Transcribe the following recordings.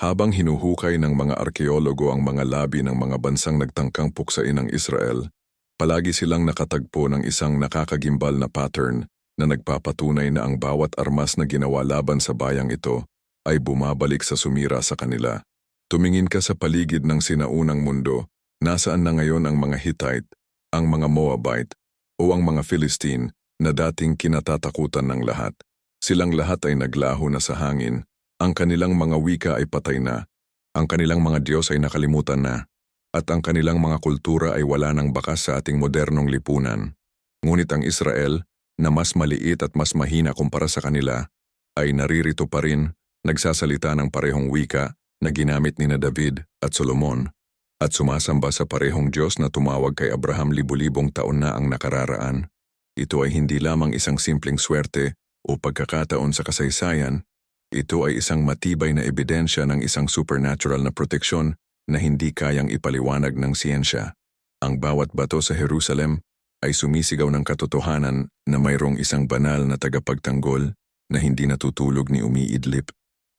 Habang hinuhukay ng mga arkeologo ang mga labi ng mga bansang nagtangkang puksain ng Israel, palagi silang nakatagpo ng isang nakakagimbal na pattern na nagpapatunay na ang bawat armas na ginawa laban sa bayang ito ay bumabalik sa sumira sa kanila. Tumingin ka sa paligid ng sinaunang mundo, nasaan na ngayon ang mga Hittite, ang mga Moabite, o ang mga Philistine na dating kinatatakutan ng lahat. Silang lahat ay naglaho na sa hangin, ang kanilang mga wika ay patay na, ang kanilang mga Diyos ay nakalimutan na, at ang kanilang mga kultura ay wala ng bakas sa ating modernong lipunan. Ngunit ang Israel, na mas maliit at mas mahina kumpara sa kanila, ay naririto pa rin, nagsasalita ng parehong wika na ginamit ni na David at Solomon, at sumasamba sa parehong Diyos na tumawag kay Abraham libu-libong taon na ang nakararaan. Ito ay hindi lamang isang simpleng swerte o pagkakataon sa kasaysayan, ito ay isang matibay na ebidensya ng isang supernatural na proteksyon na hindi kayang ipaliwanag ng siyensya. Ang bawat bato sa Jerusalem ay sumisigaw ng katotohanan na mayroong isang banal na tagapagtanggol na hindi natutulog ni umiidlip,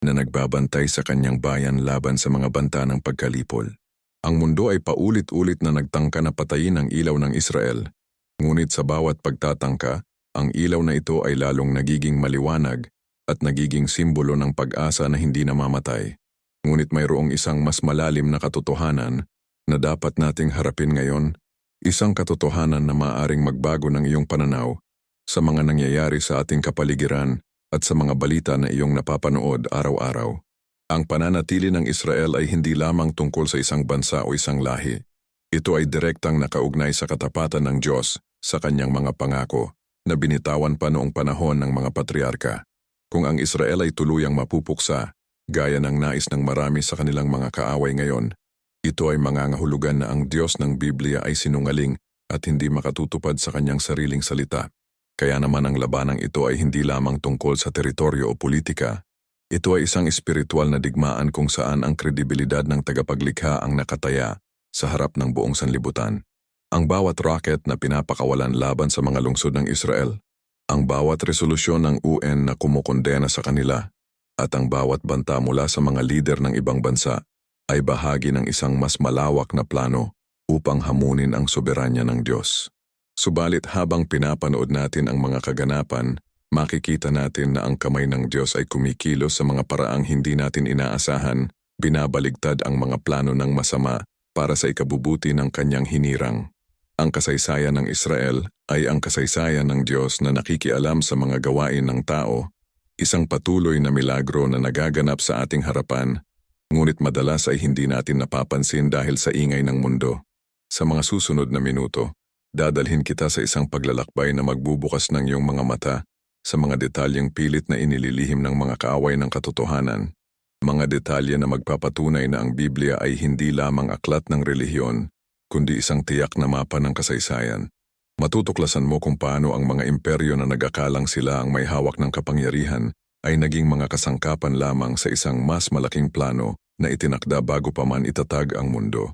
na nagbabantay sa kanyang bayan laban sa mga banta ng pagkalipol. Ang mundo ay paulit-ulit na nagtangka na patayin ang ilaw ng Israel, ngunit sa bawat pagtatangka, ang ilaw na ito ay lalong nagiging maliwanag at nagiging simbolo ng pag-asa na hindi namamatay. Ngunit mayroong isang mas malalim na katotohanan na dapat nating harapin ngayon, isang katotohanan na maaring magbago ng iyong pananaw sa mga nangyayari sa ating kapaligiran at sa mga balita na iyong napapanood araw-araw. Ang pananatili ng Israel ay hindi lamang tungkol sa isang bansa o isang lahi. Ito ay direktang nakaugnay sa katapatan ng Diyos sa kanyang mga pangako na binitawan pa noong panahon ng mga patriarka. Kung ang Israel ay tuluyang mapupuksa, gaya ng nais ng marami sa kanilang mga kaaway ngayon, ito ay mangangahulugan na ang Diyos ng Biblia ay sinungaling at hindi makatutupad sa kanyang sariling salita. Kaya naman ang labanang ito ay hindi lamang tungkol sa teritoryo o politika. Ito ay isang espiritual na digmaan kung saan ang kredibilidad ng tagapaglikha ang nakataya sa harap ng buong sanlibutan. Ang bawat rocket na pinapakawalan laban sa mga lungsod ng Israel ang bawat resolusyon ng UN na kumukondena sa kanila at ang bawat banta mula sa mga lider ng ibang bansa ay bahagi ng isang mas malawak na plano upang hamunin ang soberanya ng Diyos. Subalit habang pinapanood natin ang mga kaganapan, makikita natin na ang kamay ng Diyos ay kumikilos sa mga paraang hindi natin inaasahan, binabaligtad ang mga plano ng masama para sa ikabubuti ng kanyang hinirang. Ang kasaysayan ng Israel ay ang kasaysayan ng Diyos na nakikialam sa mga gawain ng tao, isang patuloy na milagro na nagaganap sa ating harapan, ngunit madalas ay hindi natin napapansin dahil sa ingay ng mundo. Sa mga susunod na minuto, dadalhin kita sa isang paglalakbay na magbubukas ng iyong mga mata sa mga detalyeng pilit na inililihim ng mga kaaway ng katotohanan, mga detalye na magpapatunay na ang Biblia ay hindi lamang aklat ng relihiyon, kundi isang tiyak na mapa ng kasaysayan. Matutuklasan mo kung paano ang mga imperyo na nagakalang sila ang may hawak ng kapangyarihan ay naging mga kasangkapan lamang sa isang mas malaking plano na itinakda bago pa man itatag ang mundo.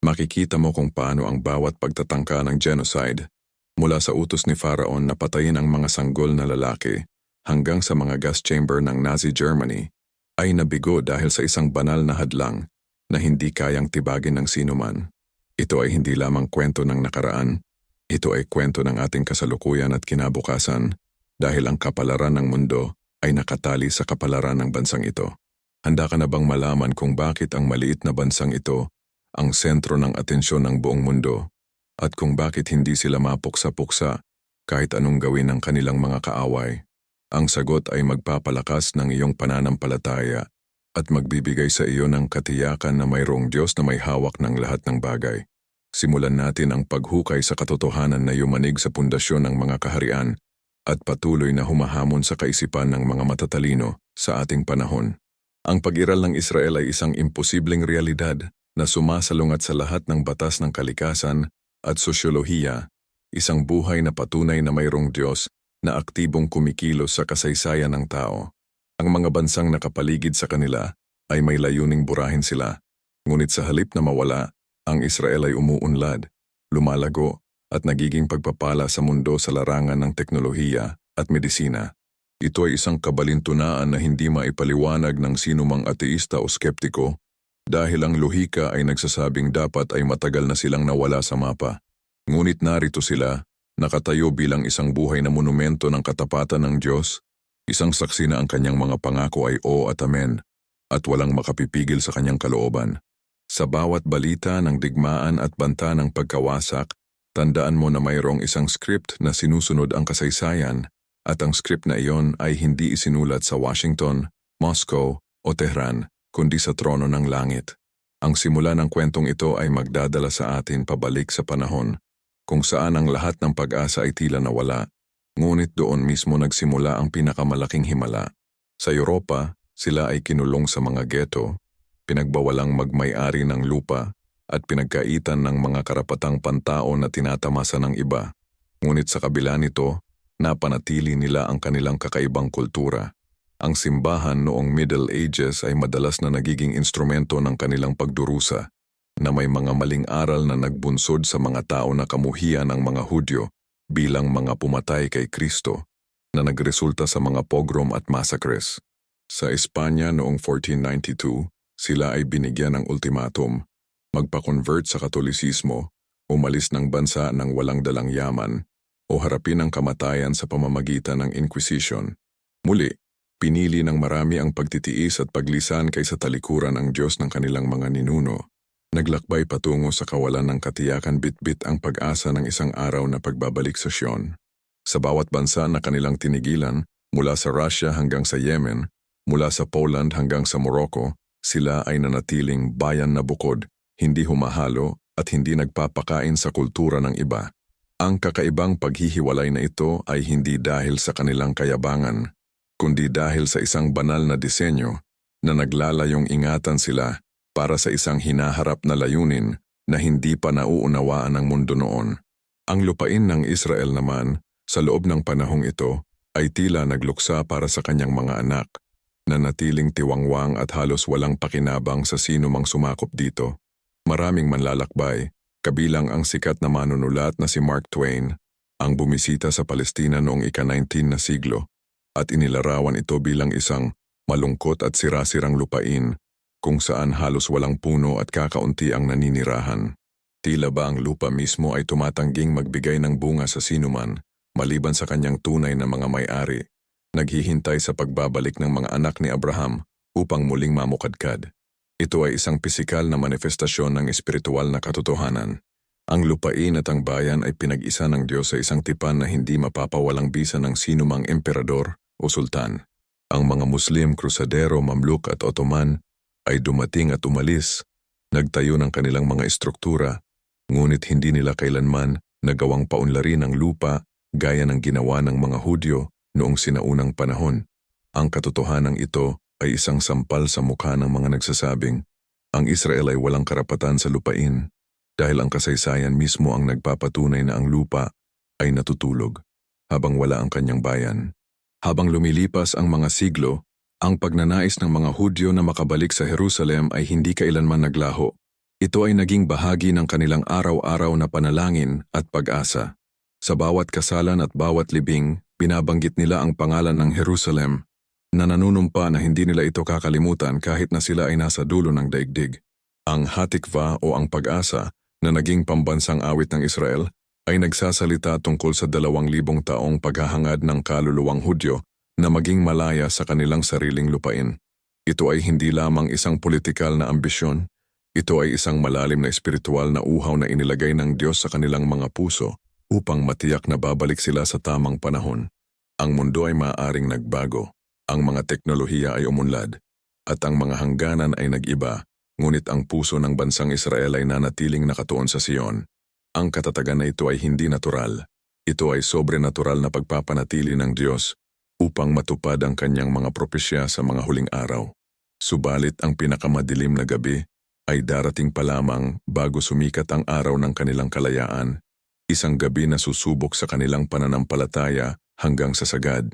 Makikita mo kung paano ang bawat pagtatangka ng genocide, mula sa utos ni Pharaon na patayin ang mga sanggol na lalaki hanggang sa mga gas chamber ng Nazi Germany, ay nabigo dahil sa isang banal na hadlang na hindi kayang tibagin ng sinuman. Ito ay hindi lamang kwento ng nakaraan, ito ay kwento ng ating kasalukuyan at kinabukasan dahil ang kapalaran ng mundo ay nakatali sa kapalaran ng bansang ito. Handa ka na bang malaman kung bakit ang maliit na bansang ito ang sentro ng atensyon ng buong mundo at kung bakit hindi sila mapuksa-puksa kahit anong gawin ng kanilang mga kaaway? Ang sagot ay magpapalakas ng iyong pananampalataya at magbibigay sa iyo ng katiyakan na mayroong Diyos na may hawak ng lahat ng bagay. Simulan natin ang paghukay sa katotohanan na yumanig sa pundasyon ng mga kaharian at patuloy na humahamon sa kaisipan ng mga matatalino sa ating panahon. Ang pag-iral ng Israel ay isang imposibleng realidad na sumasalungat sa lahat ng batas ng kalikasan at sosyolohiya, isang buhay na patunay na mayroong Diyos na aktibong kumikilos sa kasaysayan ng tao. Ang mga bansang nakapaligid sa kanila ay may layuning burahin sila, ngunit sa halip na mawala, ang Israel ay umuunlad, lumalago at nagiging pagpapala sa mundo sa larangan ng teknolohiya at medisina. Ito ay isang kabalintunaan na hindi maipaliwanag ng sinumang ateista o skeptiko dahil ang lohika ay nagsasabing dapat ay matagal na silang nawala sa mapa. Ngunit narito sila, nakatayo bilang isang buhay na monumento ng katapatan ng Diyos, isang saksi na ang kanyang mga pangako ay oo at amen, at walang makapipigil sa kanyang kalooban. Sa bawat balita ng digmaan at banta ng pagkawasak, tandaan mo na mayroong isang script na sinusunod ang kasaysayan at ang script na iyon ay hindi isinulat sa Washington, Moscow o Tehran, kundi sa trono ng langit. Ang simula ng kwentong ito ay magdadala sa atin pabalik sa panahon kung saan ang lahat ng pag-asa ay tila nawala, ngunit doon mismo nagsimula ang pinakamalaking himala. Sa Europa, sila ay kinulong sa mga ghetto, pinagbawalang magmay-ari ng lupa at pinagkaitan ng mga karapatang pantao na tinatamasa ng iba. Ngunit sa kabila nito, napanatili nila ang kanilang kakaibang kultura. Ang simbahan noong Middle Ages ay madalas na nagiging instrumento ng kanilang pagdurusa, na may mga maling aral na nagbunsod sa mga tao na kamuhian ng mga Hudyo bilang mga pumatay kay Kristo, na nagresulta sa mga pogrom at massacres. Sa Espanya noong 1492, sila ay binigyan ng ultimatum, magpa-convert sa katolisismo, umalis ng bansa ng walang dalang yaman, o harapin ang kamatayan sa pamamagitan ng Inquisition. Muli, pinili ng marami ang pagtitiis at paglisan kaysa talikuran ang Diyos ng kanilang mga ninuno. Naglakbay patungo sa kawalan ng katiyakan bitbit ang pag-asa ng isang araw na pagbabalik sa Sion. Sa bawat bansa na kanilang tinigilan, mula sa Russia hanggang sa Yemen, mula sa Poland hanggang sa Morocco, sila ay nanatiling bayan na bukod, hindi humahalo at hindi nagpapakain sa kultura ng iba. Ang kakaibang paghihiwalay na ito ay hindi dahil sa kanilang kayabangan, kundi dahil sa isang banal na disenyo na naglalayong ingatan sila para sa isang hinaharap na layunin na hindi pa nauunawaan ng mundo noon. Ang lupain ng Israel naman, sa loob ng panahong ito, ay tila nagluksa para sa kanyang mga anak, na natiling tiwangwang at halos walang pakinabang sa sino mang sumakop dito. Maraming manlalakbay, kabilang ang sikat na manunulat na si Mark Twain, ang bumisita sa Palestina noong ika-19 na siglo, at inilarawan ito bilang isang malungkot at sirasirang lupain kung saan halos walang puno at kakaunti ang naninirahan. Tila ba ang lupa mismo ay tumatangging magbigay ng bunga sa sinuman, maliban sa kanyang tunay na mga may-ari, naghihintay sa pagbabalik ng mga anak ni Abraham upang muling mamukadkad. Ito ay isang pisikal na manifestasyon ng espiritual na katotohanan. Ang lupain at ang bayan ay pinag-isa ng Diyos sa isang tipan na hindi mapapawalang bisa ng sinumang emperador o sultan. Ang mga Muslim, Crusadero, Mamluk at Ottoman ay dumating at umalis, nagtayo ng kanilang mga estruktura, ngunit hindi nila kailanman nagawang paunlarin ang lupa gaya ng ginawa ng mga Hudyo noong sinaunang panahon. Ang katotohanan ito ay isang sampal sa mukha ng mga nagsasabing, ang Israel ay walang karapatan sa lupain dahil ang kasaysayan mismo ang nagpapatunay na ang lupa ay natutulog habang wala ang kanyang bayan. Habang lumilipas ang mga siglo, ang pagnanais ng mga Hudyo na makabalik sa Jerusalem ay hindi kailanman naglaho. Ito ay naging bahagi ng kanilang araw-araw na panalangin at pag-asa. Sa bawat kasalan at bawat libing, binabanggit nila ang pangalan ng Jerusalem na nanunumpa na hindi nila ito kakalimutan kahit na sila ay nasa dulo ng daigdig. Ang Hatikva o ang pag-asa na naging pambansang awit ng Israel ay nagsasalita tungkol sa dalawang libong taong paghahangad ng kaluluwang Hudyo na maging malaya sa kanilang sariling lupain. Ito ay hindi lamang isang politikal na ambisyon, ito ay isang malalim na espiritual na uhaw na inilagay ng Diyos sa kanilang mga puso upang matiyak na babalik sila sa tamang panahon. Ang mundo ay maaaring nagbago, ang mga teknolohiya ay umunlad, at ang mga hangganan ay nag-iba, ngunit ang puso ng bansang Israel ay nanatiling nakatuon sa Sion. Ang katatagan na ito ay hindi natural. Ito ay sobrenatural na pagpapanatili ng Diyos upang matupad ang kanyang mga propesya sa mga huling araw. Subalit ang pinakamadilim na gabi ay darating pa lamang bago sumikat ang araw ng kanilang kalayaan, isang gabi na susubok sa kanilang pananampalataya hanggang sa sagad.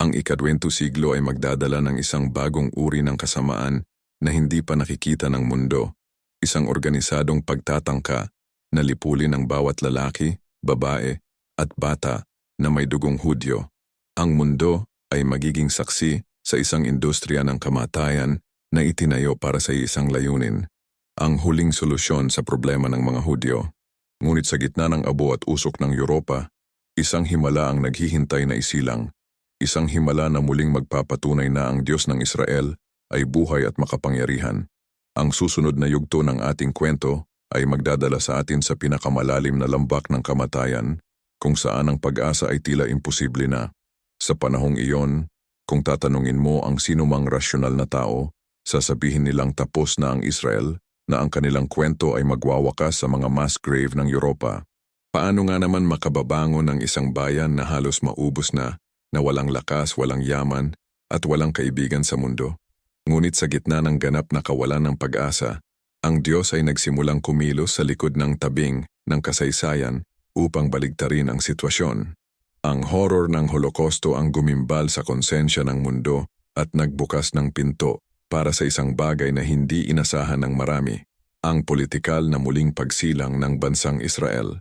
Ang ikadwento siglo ay magdadala ng isang bagong uri ng kasamaan na hindi pa nakikita ng mundo, isang organisadong pagtatangka na lipulin ang bawat lalaki, babae, at bata na may dugong hudyo. Ang mundo ay magiging saksi sa isang industriya ng kamatayan na itinayo para sa isang layunin, ang huling solusyon sa problema ng mga Hudyo. Ngunit sa gitna ng abo at usok ng Europa, isang himala ang naghihintay na isilang, isang himala na muling magpapatunay na ang Diyos ng Israel ay buhay at makapangyarihan. Ang susunod na yugto ng ating kwento ay magdadala sa atin sa pinakamalalim na lambak ng kamatayan kung saan ang pag-asa ay tila imposible na. Sa panahong iyon, kung tatanungin mo ang sinumang rasyonal na tao, sasabihin nilang tapos na ang Israel na ang kanilang kwento ay magwawakas sa mga mass grave ng Europa. Paano nga naman makababangon ng isang bayan na halos maubos na, na walang lakas, walang yaman, at walang kaibigan sa mundo? Ngunit sa gitna ng ganap na kawalan ng pag-asa, ang Diyos ay nagsimulang kumilos sa likod ng tabing ng kasaysayan upang baligtarin ang sitwasyon. Ang horror ng Holokausto ang gumimbal sa konsensya ng mundo at nagbukas ng pinto para sa isang bagay na hindi inasahan ng marami, ang politikal na muling pagsilang ng bansang Israel.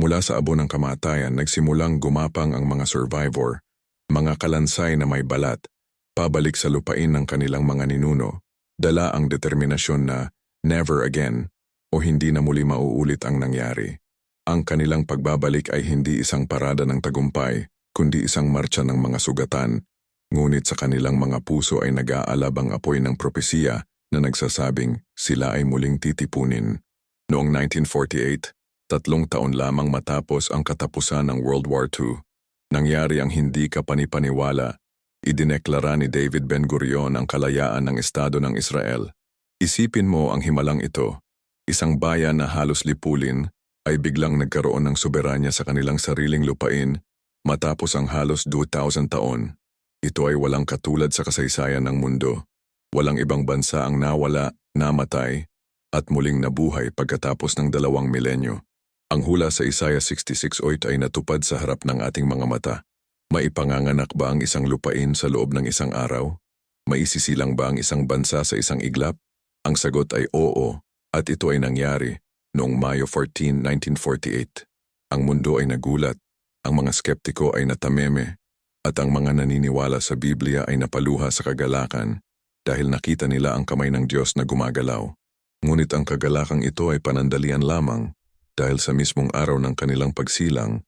Mula sa abo ng kamatayan nagsimulang gumapang ang mga survivor, mga kalansay na may balat, pabalik sa lupain ng kanilang mga ninuno, dala ang determinasyon na never again o hindi na muli mauulit ang nangyari. Ang kanilang pagbabalik ay hindi isang parada ng tagumpay, kundi isang marcha ng mga sugatan, ngunit sa kanilang mga puso ay nag-aalab ang apoy ng propesiya na nagsasabing sila ay muling titipunin. Noong 1948, tatlong taon lamang matapos ang katapusan ng World War II, nangyari ang hindi kapanipaniwala Idineklara ni David Ben-Gurion ang kalayaan ng Estado ng Israel. Isipin mo ang himalang ito. Isang bayan na halos lipulin ay biglang nagkaroon ng soberanya sa kanilang sariling lupain matapos ang halos 2,000 taon. Ito ay walang katulad sa kasaysayan ng mundo. Walang ibang bansa ang nawala, namatay, at muling nabuhay pagkatapos ng dalawang milenyo. Ang hula sa Isaiah 66.8 ay natupad sa harap ng ating mga mata. Maipanganganak ba ang isang lupain sa loob ng isang araw? Maisisilang ba ang isang bansa sa isang iglap? Ang sagot ay oo, at ito ay nangyari noong Mayo 14, 1948. Ang mundo ay nagulat, ang mga skeptiko ay natameme, at ang mga naniniwala sa Biblia ay napaluha sa kagalakan dahil nakita nila ang kamay ng Diyos na gumagalaw. Ngunit ang kagalakang ito ay panandalian lamang dahil sa mismong araw ng kanilang pagsilang,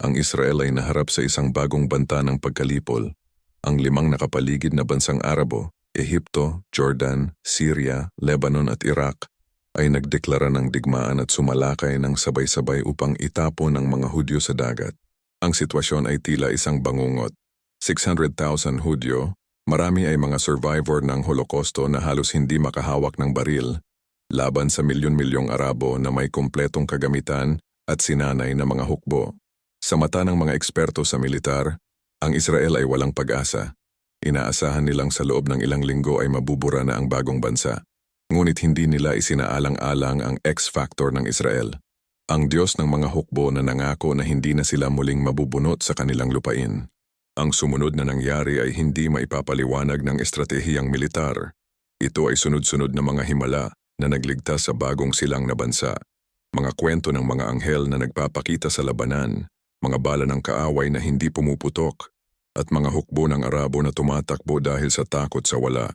ang Israel ay naharap sa isang bagong banta ng pagkalipol. Ang limang nakapaligid na bansang Arabo, Ehipto, Jordan, Syria, Lebanon at Iraq, ay nagdeklara ng digmaan at sumalakay ng sabay-sabay upang itapon ang mga Hudyo sa dagat. Ang sitwasyon ay tila isang bangungot. 600,000 Hudyo, marami ay mga survivor ng Holokausto na halos hindi makahawak ng baril, laban sa milyon-milyong Arabo na may kumpletong kagamitan at sinanay na mga hukbo. Sa mata ng mga eksperto sa militar, ang Israel ay walang pag-asa. Inaasahan nilang sa loob ng ilang linggo ay mabubura na ang bagong bansa. Ngunit hindi nila isinaalang-alang ang X-factor ng Israel. Ang Diyos ng mga hukbo na nangako na hindi na sila muling mabubunot sa kanilang lupain. Ang sumunod na nangyari ay hindi maipapaliwanag ng estratehiyang militar. Ito ay sunod-sunod na mga himala na nagligtas sa bagong silang na bansa. Mga kwento ng mga anghel na nagpapakita sa labanan mga bala ng kaaway na hindi pumuputok, at mga hukbo ng Arabo na tumatakbo dahil sa takot sa wala.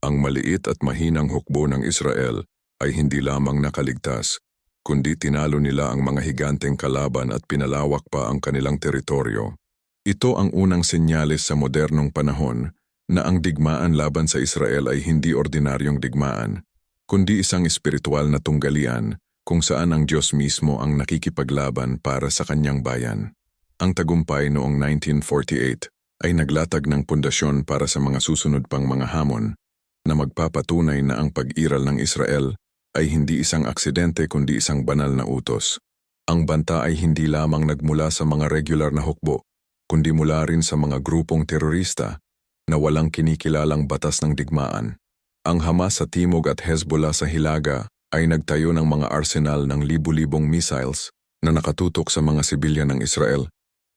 Ang maliit at mahinang hukbo ng Israel ay hindi lamang nakaligtas, kundi tinalo nila ang mga higanteng kalaban at pinalawak pa ang kanilang teritoryo. Ito ang unang senyales sa modernong panahon na ang digmaan laban sa Israel ay hindi ordinaryong digmaan, kundi isang espiritual na tunggalian kung saan ang Diyos mismo ang nakikipaglaban para sa kanyang bayan. Ang tagumpay noong 1948 ay naglatag ng pundasyon para sa mga susunod pang mga hamon na magpapatunay na ang pag-iral ng Israel ay hindi isang aksidente kundi isang banal na utos. Ang banta ay hindi lamang nagmula sa mga regular na hukbo, kundi mula rin sa mga grupong terorista na walang kinikilalang batas ng digmaan. Ang Hamas sa Timog at Hezbollah sa Hilaga ay nagtayo ng mga arsenal ng libu-libong missiles na nakatutok sa mga sibilyan ng Israel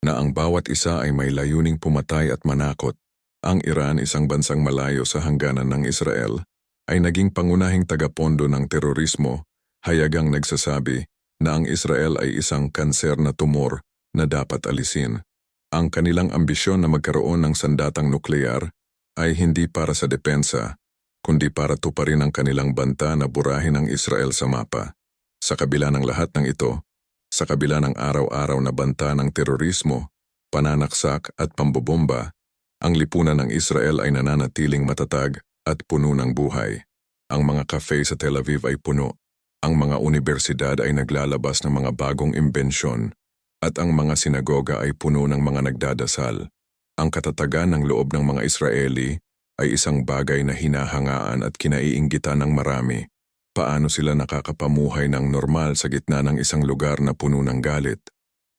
na ang bawat isa ay may layuning pumatay at manakot. Ang Iran, isang bansang malayo sa hangganan ng Israel, ay naging pangunahing tagapondo ng terorismo, hayagang nagsasabi na ang Israel ay isang kanser na tumor na dapat alisin. Ang kanilang ambisyon na magkaroon ng sandatang nuklear ay hindi para sa depensa, kundi para tuparin ang kanilang banta na burahin ang Israel sa mapa. Sa kabila ng lahat ng ito, sa kabila ng araw-araw na banta ng terorismo, pananaksak at pambobomba, ang lipunan ng Israel ay nananatiling matatag at puno ng buhay. Ang mga cafe sa Tel Aviv ay puno. Ang mga universidad ay naglalabas ng mga bagong imbensyon at ang mga sinagoga ay puno ng mga nagdadasal. Ang katatagan ng loob ng mga Israeli ay isang bagay na hinahangaan at kinaiinggitan ng marami. Paano sila nakakapamuhay ng normal sa gitna ng isang lugar na puno ng galit?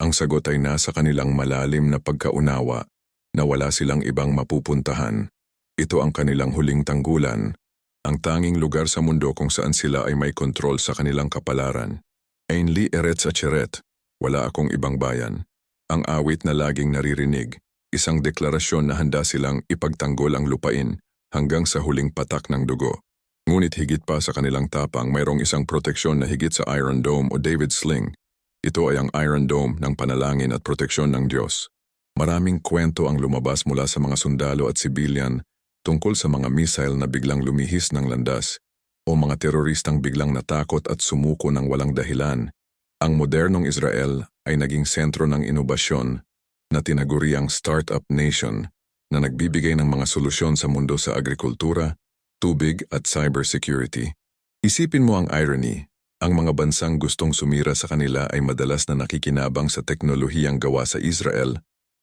Ang sagot ay nasa kanilang malalim na pagkaunawa na wala silang ibang mapupuntahan. Ito ang kanilang huling tanggulan, ang tanging lugar sa mundo kung saan sila ay may kontrol sa kanilang kapalaran. Ainli Eretz Acheret, wala akong ibang bayan. Ang awit na laging naririnig, isang deklarasyon na handa silang ipagtanggol ang lupain hanggang sa huling patak ng dugo. Ngunit higit pa sa kanilang tapang mayroong isang proteksyon na higit sa Iron Dome o David Sling. Ito ay ang Iron Dome ng panalangin at proteksyon ng Diyos. Maraming kwento ang lumabas mula sa mga sundalo at sibilyan tungkol sa mga missile na biglang lumihis ng landas o mga teroristang biglang natakot at sumuko ng walang dahilan. Ang modernong Israel ay naging sentro ng inobasyon na tinaguriang startup nation na nagbibigay ng mga solusyon sa mundo sa agrikultura, tubig at cybersecurity. Isipin mo ang irony, ang mga bansang gustong sumira sa kanila ay madalas na nakikinabang sa teknolohiyang gawa sa Israel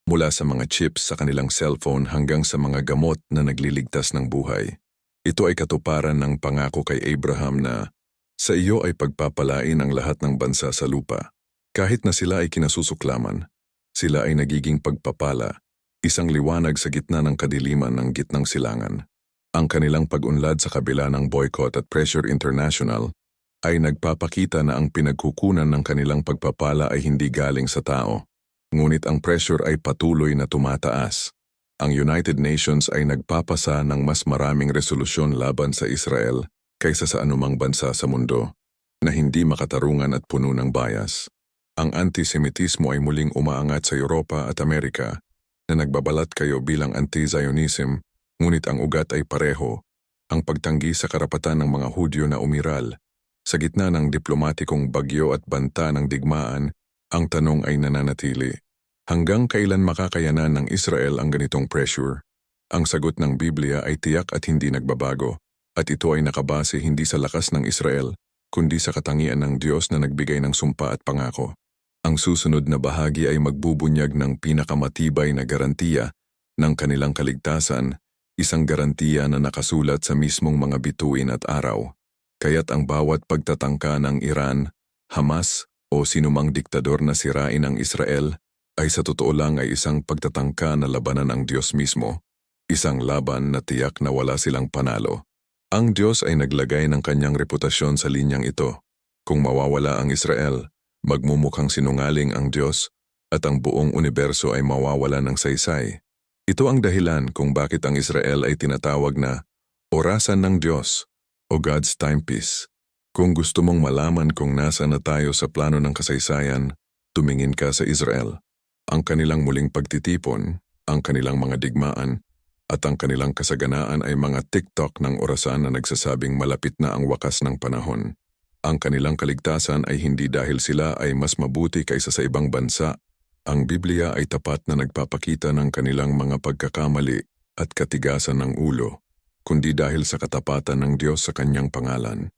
mula sa mga chips sa kanilang cellphone hanggang sa mga gamot na nagliligtas ng buhay. Ito ay katuparan ng pangako kay Abraham na sa iyo ay pagpapalain ang lahat ng bansa sa lupa. Kahit na sila ay kinasusuklaman, sila ay nagiging pagpapala, isang liwanag sa gitna ng kadiliman ng gitnang silangan. Ang kanilang pag-unlad sa kabila ng boycott at pressure international ay nagpapakita na ang pinagkukunan ng kanilang pagpapala ay hindi galing sa tao. Ngunit ang pressure ay patuloy na tumataas. Ang United Nations ay nagpapasa ng mas maraming resolusyon laban sa Israel kaysa sa anumang bansa sa mundo na hindi makatarungan at puno ng bias. Ang antisemitismo ay muling umaangat sa Europa at Amerika na nagbabalat kayo bilang anti-Zionism ngunit ang ugat ay pareho, ang pagtanggi sa karapatan ng mga Hudyo na umiral. Sa gitna ng diplomatikong bagyo at banta ng digmaan, ang tanong ay nananatili. Hanggang kailan makakayanan ng Israel ang ganitong pressure? Ang sagot ng Biblia ay tiyak at hindi nagbabago, at ito ay nakabase hindi sa lakas ng Israel, kundi sa katangian ng Diyos na nagbigay ng sumpa at pangako. Ang susunod na bahagi ay magbubunyag ng pinakamatibay na garantiya ng kanilang kaligtasan, isang garantiya na nakasulat sa mismong mga bituin at araw. Kaya't ang bawat pagtatangka ng Iran, Hamas o sinumang diktador na sirain ang Israel ay sa totoo lang ay isang pagtatangka na labanan ng Diyos mismo, isang laban na tiyak na wala silang panalo. Ang Diyos ay naglagay ng kanyang reputasyon sa linyang ito. Kung mawawala ang Israel, magmumukhang sinungaling ang Diyos at ang buong universo ay mawawala ng saysay. Ito ang dahilan kung bakit ang Israel ay tinatawag na orasan ng Diyos o God's timepiece. Kung gusto mong malaman kung nasa na tayo sa plano ng kasaysayan, tumingin ka sa Israel. Ang kanilang muling pagtitipon, ang kanilang mga digmaan, at ang kanilang kasaganaan ay mga TikTok ng orasan na nagsasabing malapit na ang wakas ng panahon. Ang kanilang kaligtasan ay hindi dahil sila ay mas mabuti kaysa sa ibang bansa. Ang Biblia ay tapat na nagpapakita ng kanilang mga pagkakamali at katigasan ng ulo, kundi dahil sa katapatan ng Diyos sa kanyang pangalan.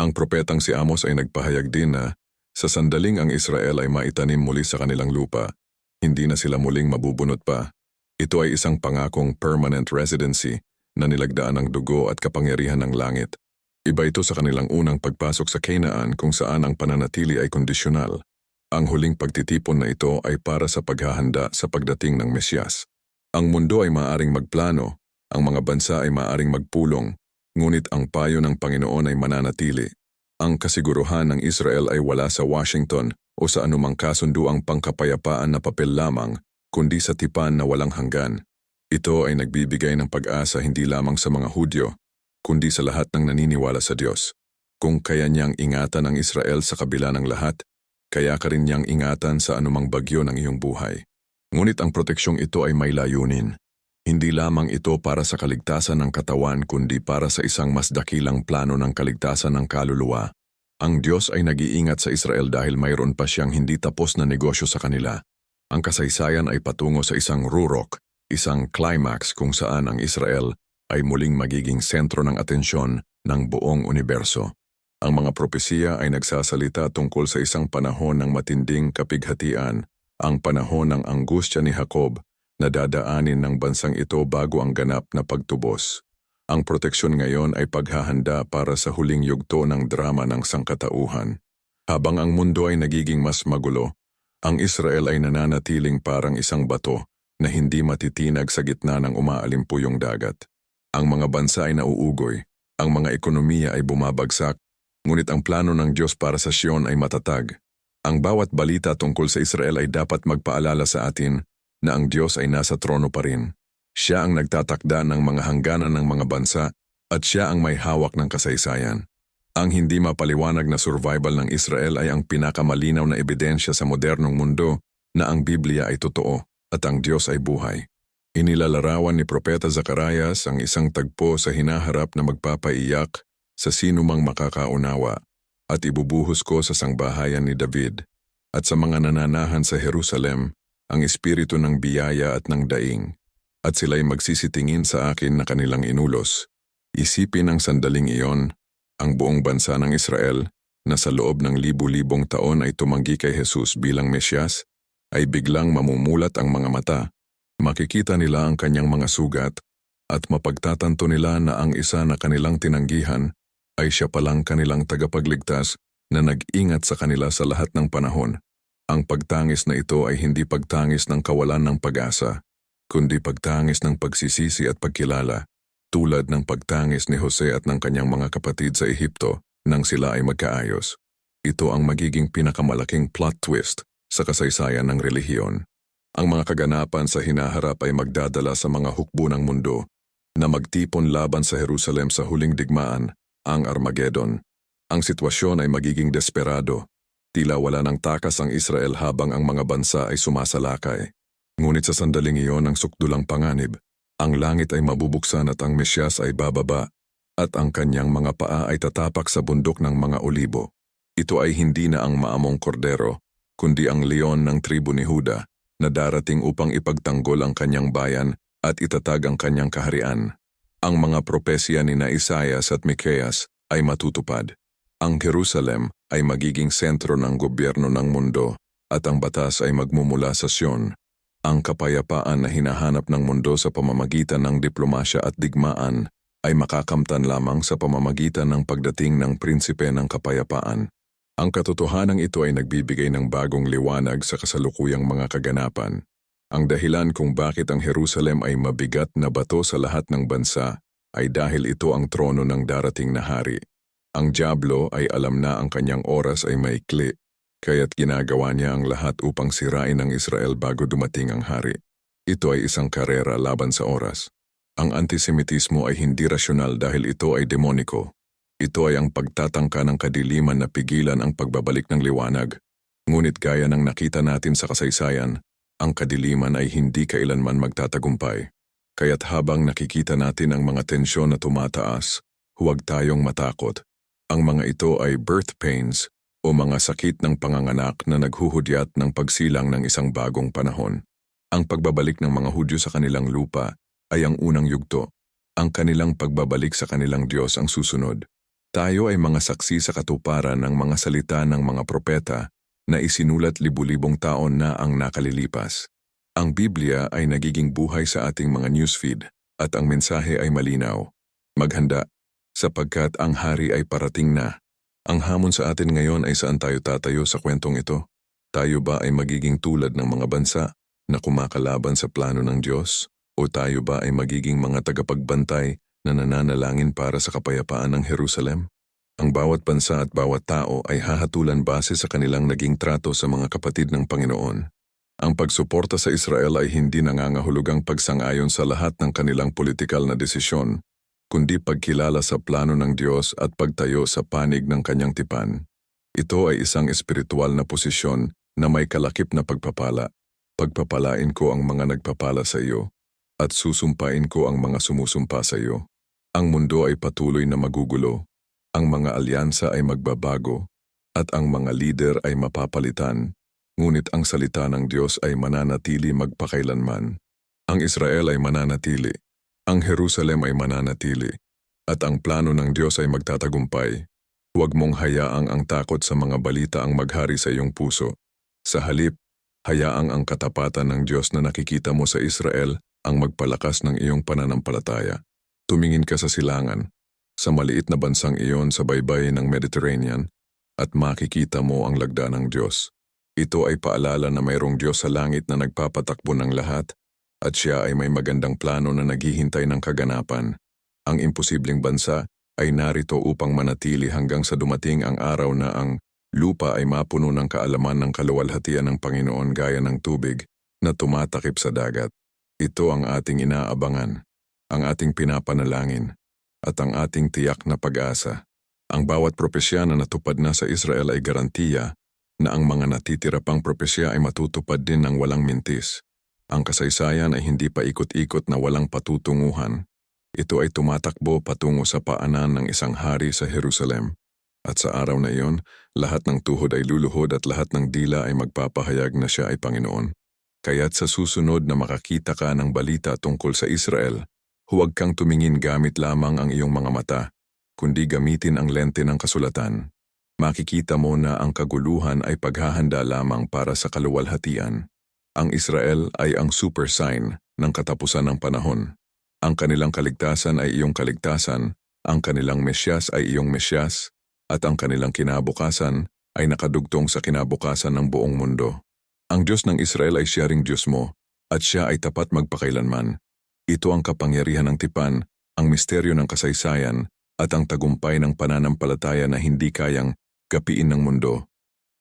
Ang propetang si Amos ay nagpahayag din na sa sandaling ang Israel ay maitanim muli sa kanilang lupa, hindi na sila muling mabubunot pa. Ito ay isang pangakong permanent residency na nilagdaan ng dugo at kapangyarihan ng langit. Iba ito sa kanilang unang pagpasok sa Canaan kung saan ang pananatili ay kondisyonal. Ang huling pagtitipon na ito ay para sa paghahanda sa pagdating ng Mesyas. Ang mundo ay maaring magplano, ang mga bansa ay maaring magpulong, Ngunit ang payo ng Panginoon ay mananatili. Ang kasiguruhan ng Israel ay wala sa Washington o sa anumang kasunduang pangkapayapaan na papel lamang, kundi sa tipan na walang hanggan. Ito ay nagbibigay ng pag-asa hindi lamang sa mga Hudyo, kundi sa lahat ng naniniwala sa Diyos. Kung kaya niyang ingatan ang Israel sa kabila ng lahat, kaya ka rin niyang ingatan sa anumang bagyo ng iyong buhay. Ngunit ang proteksyong ito ay may layunin. Hindi lamang ito para sa kaligtasan ng katawan kundi para sa isang mas dakilang plano ng kaligtasan ng kaluluwa. Ang Diyos ay nag-iingat sa Israel dahil mayroon pa siyang hindi tapos na negosyo sa kanila. Ang kasaysayan ay patungo sa isang rurok, isang climax kung saan ang Israel ay muling magiging sentro ng atensyon ng buong universo. Ang mga propesiya ay nagsasalita tungkol sa isang panahon ng matinding kapighatian, ang panahon ng angustya ni Jacob na dadaanin ng bansang ito bago ang ganap na pagtubos. Ang proteksyon ngayon ay paghahanda para sa huling yugto ng drama ng sangkatauhan. Habang ang mundo ay nagiging mas magulo, ang Israel ay nananatiling parang isang bato na hindi matitinag sa gitna ng umaalimpuyong dagat. Ang mga bansa ay nauugoy, ang mga ekonomiya ay bumabagsak, ngunit ang plano ng Diyos para sa Sion ay matatag. Ang bawat balita tungkol sa Israel ay dapat magpaalala sa atin na ang Diyos ay nasa trono pa rin. Siya ang nagtatakda ng mga hangganan ng mga bansa at siya ang may hawak ng kasaysayan. Ang hindi mapaliwanag na survival ng Israel ay ang pinakamalinaw na ebidensya sa modernong mundo na ang Biblia ay totoo at ang Diyos ay buhay. Inilalarawan ni Propeta Zacarias ang isang tagpo sa hinaharap na magpapaiyak sa sinumang makakaunawa at ibubuhos ko sa sangbahayan ni David at sa mga nananahan sa Jerusalem ang espiritu ng biyaya at ng daing at sila'y magsisitingin sa akin na kanilang inulos. Isipin ang sandaling iyon, ang buong bansa ng Israel na sa loob ng libu-libong taon ay tumanggi kay Jesus bilang Mesyas, ay biglang mamumulat ang mga mata. Makikita nila ang kanyang mga sugat at mapagtatanto nila na ang isa na kanilang tinanggihan ay siya palang kanilang tagapagligtas na nag-ingat sa kanila sa lahat ng panahon. Ang pagtangis na ito ay hindi pagtangis ng kawalan ng pag-asa, kundi pagtangis ng pagsisisi at pagkilala, tulad ng pagtangis ni Jose at ng kanyang mga kapatid sa Ehipto nang sila ay magkaayos. Ito ang magiging pinakamalaking plot twist sa kasaysayan ng relihiyon. Ang mga kaganapan sa hinaharap ay magdadala sa mga hukbo ng mundo na magtipon laban sa Jerusalem sa huling digmaan, ang Armageddon. Ang sitwasyon ay magiging desperado. Tila wala ng takas ang Israel habang ang mga bansa ay sumasalakay. Ngunit sa sandaling iyon ng sukdulang panganib, ang langit ay mabubuksan at ang Mesyas ay bababa at ang kanyang mga paa ay tatapak sa bundok ng mga olibo. Ito ay hindi na ang maamong kordero, kundi ang leon ng tribu ni Huda na darating upang ipagtanggol ang kanyang bayan at itatag ang kanyang kaharian. Ang mga propesya ni na Isaias at Mikeas ay matutupad. Ang Jerusalem ay magiging sentro ng gobyerno ng mundo at ang batas ay magmumula sa Sion. Ang kapayapaan na hinahanap ng mundo sa pamamagitan ng diplomasya at digmaan ay makakamtan lamang sa pamamagitan ng pagdating ng prinsipe ng kapayapaan. Ang katotohanan ito ay nagbibigay ng bagong liwanag sa kasalukuyang mga kaganapan. Ang dahilan kung bakit ang Jerusalem ay mabigat na bato sa lahat ng bansa ay dahil ito ang trono ng darating na hari. Ang Diablo ay alam na ang kanyang oras ay maikli, kaya't ginagawa niya ang lahat upang sirain ang Israel bago dumating ang hari. Ito ay isang karera laban sa oras. Ang antisemitismo ay hindi rasyonal dahil ito ay demoniko. Ito ay ang pagtatangka ng kadiliman na pigilan ang pagbabalik ng liwanag. Ngunit gaya ng nakita natin sa kasaysayan, ang kadiliman ay hindi kailanman magtatagumpay. Kaya't habang nakikita natin ang mga tensyon na tumataas, huwag tayong matakot. Ang mga ito ay birth pains o mga sakit ng panganganak na naghuhudyat ng pagsilang ng isang bagong panahon. Ang pagbabalik ng mga Hudyo sa kanilang lupa ay ang unang yugto. Ang kanilang pagbabalik sa kanilang Diyos ang susunod. Tayo ay mga saksi sa katuparan ng mga salita ng mga propeta na isinulat libu-libong taon na ang nakalilipas. Ang Biblia ay nagiging buhay sa ating mga newsfeed at ang mensahe ay malinaw. Maghanda, sapagkat ang hari ay parating na. Ang hamon sa atin ngayon ay saan tayo tatayo sa kwentong ito? Tayo ba ay magiging tulad ng mga bansa na kumakalaban sa plano ng Diyos? O tayo ba ay magiging mga tagapagbantay na nananalangin para sa kapayapaan ng Jerusalem? Ang bawat bansa at bawat tao ay hahatulan base sa kanilang naging trato sa mga kapatid ng Panginoon. Ang pagsuporta sa Israel ay hindi nangangahulugang pagsang-ayon sa lahat ng kanilang politikal na desisyon, kundi pagkilala sa plano ng Diyos at pagtayo sa panig ng kanyang tipan. Ito ay isang espiritual na posisyon na may kalakip na pagpapala. Pagpapalain ko ang mga nagpapala sa iyo, at susumpain ko ang mga sumusumpa sa iyo. Ang mundo ay patuloy na magugulo, ang mga alyansa ay magbabago, at ang mga lider ay mapapalitan, ngunit ang salita ng Diyos ay mananatili magpakailanman. Ang Israel ay mananatili, ang Jerusalem ay mananatili, at ang plano ng Diyos ay magtatagumpay. Huwag mong hayaang ang takot sa mga balita ang maghari sa iyong puso. Sa halip, hayaang ang katapatan ng Diyos na nakikita mo sa Israel ang magpalakas ng iyong pananampalataya. Tumingin ka sa silangan, sa maliit na bansang iyon sa baybay ng Mediterranean, at makikita mo ang lagda ng Diyos. Ito ay paalala na mayroong Diyos sa langit na nagpapatakbo ng lahat, at siya ay may magandang plano na naghihintay ng kaganapan. Ang imposibleng bansa ay narito upang manatili hanggang sa dumating ang araw na ang lupa ay mapuno ng kaalaman ng kaluwalhatian ng Panginoon gaya ng tubig na tumatakip sa dagat. Ito ang ating inaabangan, ang ating pinapanalangin, at ang ating tiyak na pag-asa. Ang bawat propesya na natupad na sa Israel ay garantiya na ang mga natitira pang propesya ay matutupad din ng walang mintis. Ang kasaysayan ay hindi pa ikot-ikot na walang patutunguhan. Ito ay tumatakbo patungo sa paanan ng isang hari sa Jerusalem. At sa araw na iyon, lahat ng tuhod ay luluhod at lahat ng dila ay magpapahayag na siya ay Panginoon. Kaya't sa susunod na makakita ka ng balita tungkol sa Israel, huwag kang tumingin gamit lamang ang iyong mga mata, kundi gamitin ang lente ng kasulatan. Makikita mo na ang kaguluhan ay paghahanda lamang para sa kaluwalhatian. Ang Israel ay ang super sign ng katapusan ng panahon. Ang kanilang kaligtasan ay iyong kaligtasan, ang kanilang mesyas ay iyong mesyas, at ang kanilang kinabukasan ay nakadugtong sa kinabukasan ng buong mundo. Ang Diyos ng Israel ay siya ring Diyos mo, at siya ay tapat magpakailanman. Ito ang kapangyarihan ng tipan, ang misteryo ng kasaysayan, at ang tagumpay ng pananampalataya na hindi kayang gapiin ng mundo.